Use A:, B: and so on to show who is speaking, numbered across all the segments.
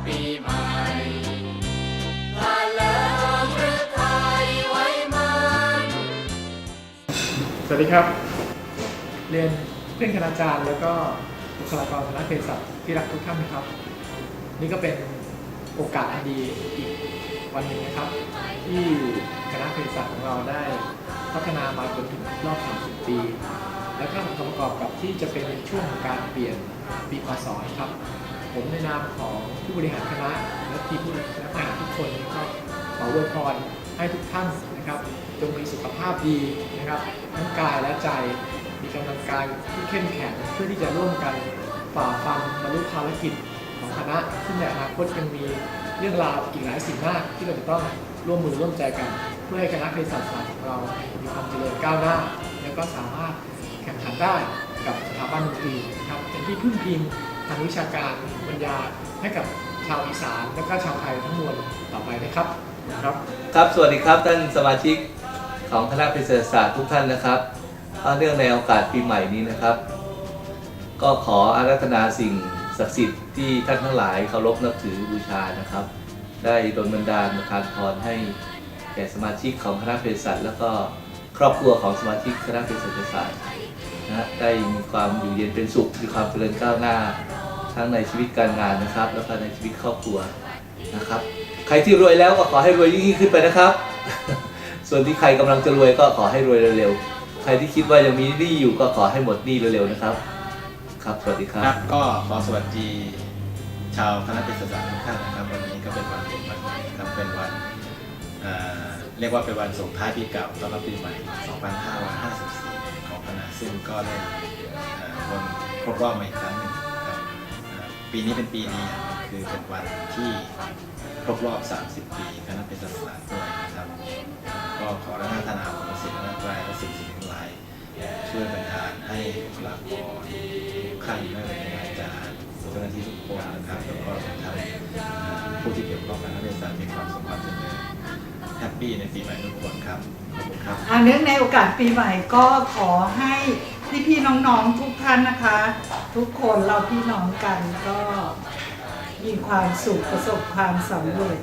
A: สวัสดีครับ เรียนเพื่อนคณาจารย์แล้วก็บุคลากรคณะเภสัชที่รักทุกท่านนะครับ นี่ก็เป็นโอกาสอันดีอีกวันหนึ่งนะครับ ที่คณะเภสัชของเราได้พัฒนามาจนถึงรอบ 30 ปี และก็ประกอบกับที่จะเป็นช่วงของการเปลี่ยนปีพศครับ ผมในนามของผู้บริหารคณะและทีมผู้บริหารคณะทุกคนก็ขออวยพรให้ทุกท่านนะครับจงมีสุขภาพดีนะครับทั้งกายและใจมีกำลังกายที่เข้มแข็งเพื่อที่จะร่วมกันฝ่าฟันบรรลุภารกิจของคณะซึ่งในอนาคตยังมีเรื่องราวอีกหลายสิ่งมากที่เราจะต้องร่วมมือร่วมใจกัน เพื่อให้คณะเภสัชศาสตร์ของเรา มีความเจริญก้าวหน้า และก็สามารถแข่งขันได้กับสถาบันอื่นๆนะครับเป็นที่พึ่งพิง ทางวิชาการปัญญาให้กับชาวอีสานและก็ชาวไทยทั้งมวลต่อไปนะครับครับ
B: ครับสวัสดีครับท่านสมาชิกของคณะเภสัชศาสตร์ทุกท่านนะครับเนื่องในโอกาสปีใหม่นี้นะครับ ก็ขออารัธนาสิ่งศักดิ์สิทธิ์ที่ท่านทั้งหลายเคารพนับถือบูชานะครับ ได้ดลบันดาลประทานพรให้แก่สมาชิกของคณะเภสัชแล้วก็ครอบครัวของสมาชิกคณะเภสัชศาสตร์นะฮะได้มีความอยู่เย็นเป็นสุขมีความเจริญก้าวหน้า ทั้งในชีวิตการงานนะครับ แล้วก็ในชีวิตครอบครัวนะครับ ใครที่รวยแล้วก็ขอให้รวยยิ่งขึ้นไปนะครับ ส่วนที่ใครกำลังจะรวยก็ขอให้รวยเร็วๆ ใครที่คิดว่ายังมีหนี้อยู่ก็ขอให้หมดหนี้เร็วๆนะครับ ครับ สวัสดีครั
C: บ ก็ขอสวัสดีชาวคณะเภสัชศาสตร์ทุกท่านนะครับ วันนี้ก็เป็นวันดีวันหนึ่งนครับเป็นวันเอ่อเรียกว่าเป็นวันส่งท้ายปีเก่าต้อนรับปีใหม่ 2554 ของคณะซึ่งก็ได้อ่อวนครบรอบมาอีกครั้ง ปีนี้เป็นปีนี้คือเป็นวันที่ครบรอบ 30 ปีคณะเภสัชศาสตร์ด้วยนะครับ ก็ขอรัตนาความประสิทธิ์และกายและสิ่งสิ่งทั้งหลาย ช่วยบรรดาให้บุคลากรขั้นไม่ว่าจะเป็นอาจารย์เจ้าหน้าที่ทุกคนนะครับแล้วก็รวมทั้งผู้ที่เกี่ยวข้องกับนักเรียนศาสตร์มีความสมความเจริญแฮปปี้ในปีใหม่ทุกคนครับขอบคุณครับ
D: อ่าเนื่องในโอกาสปีใหม่ก็ขอให้ พี่ๆน้องๆทุกท่านนะคะ ทุกคนเราพี่น้องกันก็มีความสุขประสบความสำเร็จ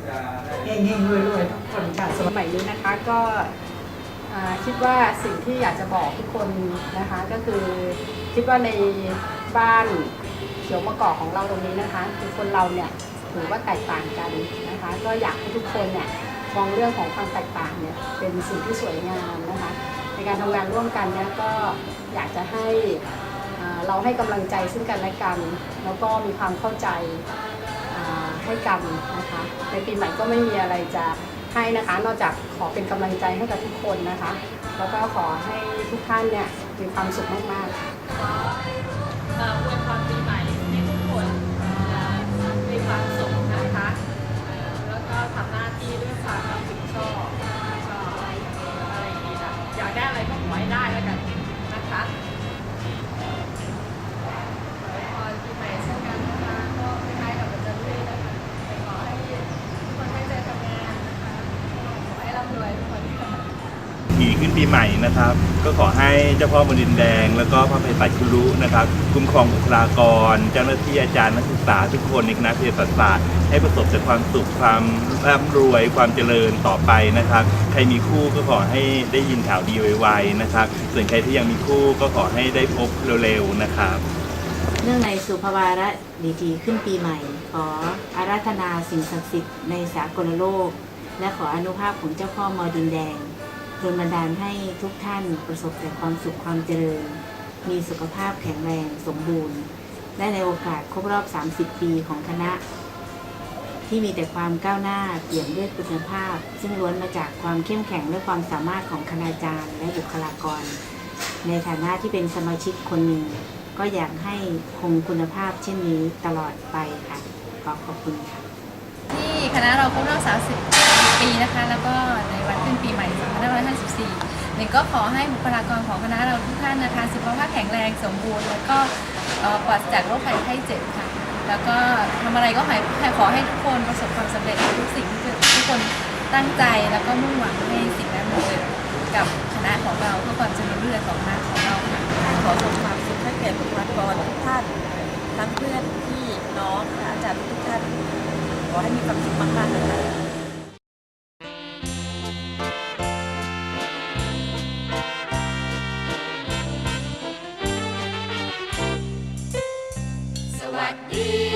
D: เฮงๆรวยๆทุกคนค่ะ
E: สมัยนี้นะคะก็คิดว่าสิ่งที่อยากจะบอกทุกคนนะคะก็คือคิดว่าในบ้านเขียวมะกอกของเราตรงนี้นะคะ คือคนเราเนี่ยถือว่าแตกต่างกันนะคะ ก็อยากให้ทุกคนเนี่ยมองเรื่องของความแตกต่างเนี่ยเป็นสิ่งที่สวยงามนะคะ การทำงานร่วมกันเนี่ยก็อยากจะให้เราให้กำลังใจซึ่งกันและกัน แล้วก็มีความเข้าใจให้กันนะคะในปีใหม่ก็ไม่มีอะไรจะให้นะคะ นอกจากขอเป็นกำลังใจให้กับทุกคนนะคะ แล้วก็ขอให้ทุกท่านเนี่ยมีความสุขมากๆ
F: เอ่ออวยพรปีใหม่ ปีขึ้น
G: ปีใหม่นะครับ ก็ขอให้เจ้าพ่อบนดินแดง แล้วก็พระเภสัชคุรุนะครับคุ้มครองบุคลากร เจ้าหน้าที่อาจารย์นักศึกษาทุกคนในคณะเภสัชศาสตร์ให้ประสบแต่ความสุขความร่ำรวยความเจริญต่อไปนะครับ ใครมีคู่ก็ขอให้ได้ยินข่าวดีไวๆนะครับ ส่วนใครที่ยังมีคู่ก็ขอให้ได้พบเร็วๆนะครับ
H: เนื่องในสุภวาระดีทีขึ้นปีใหม่ ขออาราธนาสิ่งศักดิ์สิทธิ์ในสากลโลก และขออนุภาพของเจ้าพ่อมอดินแดง ดลบันดาลให้ทุกท่านประสบแต่ความสุขความเจริญ มีสุขภาพแข็งแรงสมบูรณ์ และในโอกาสครบรอบ 30 ปีของคณะ ที่มีแต่ความก้าวหน้าเปลี่ยนด้วยคุณภาพ ซึ่งล้วนมาจากความเข้มแข็งและความสามารถของคณาจารย์และบุคลากร ในฐานะที่เป็นสมาชิกคนหนึ่ง ก็อยากให้คงคุณภาพเช่นนี้ตลอดไปค่ะ ขอขอบคุณค่ะ
F: คณะเราครบรอบ 30 ปีนะคะ แล้วก็ในวันขึ้นปีใหม่2554หนึ่งก็ขอให้บุคลากรของคณะเราทุกท่านนะคะ สุขภาพแข็งแรงสมบูรณ์ แล้วก็เอ่อปราศจากโรคภัยไข้เจ็บค่ะ แล้วก็ทำอะไรก็ขอให้ขอให้ทุกคนประสบความสำเร็จในทุกสิ่งที่ทุกคนตั้งใจแล้วก็มุ่งหวังให้สิ่งนั้นเกิดกับคณะของเราเพื่อความเจริญรุ่งเรืองของคณะของเราค่ะ
I: ขอส่งความสุขให้แก่บุคลากรทุกท่านทั้งเพื่อนพี่น้องอาจารย์ทุกท่าน อให้มีความสุขมากๆนะคะสวัสดี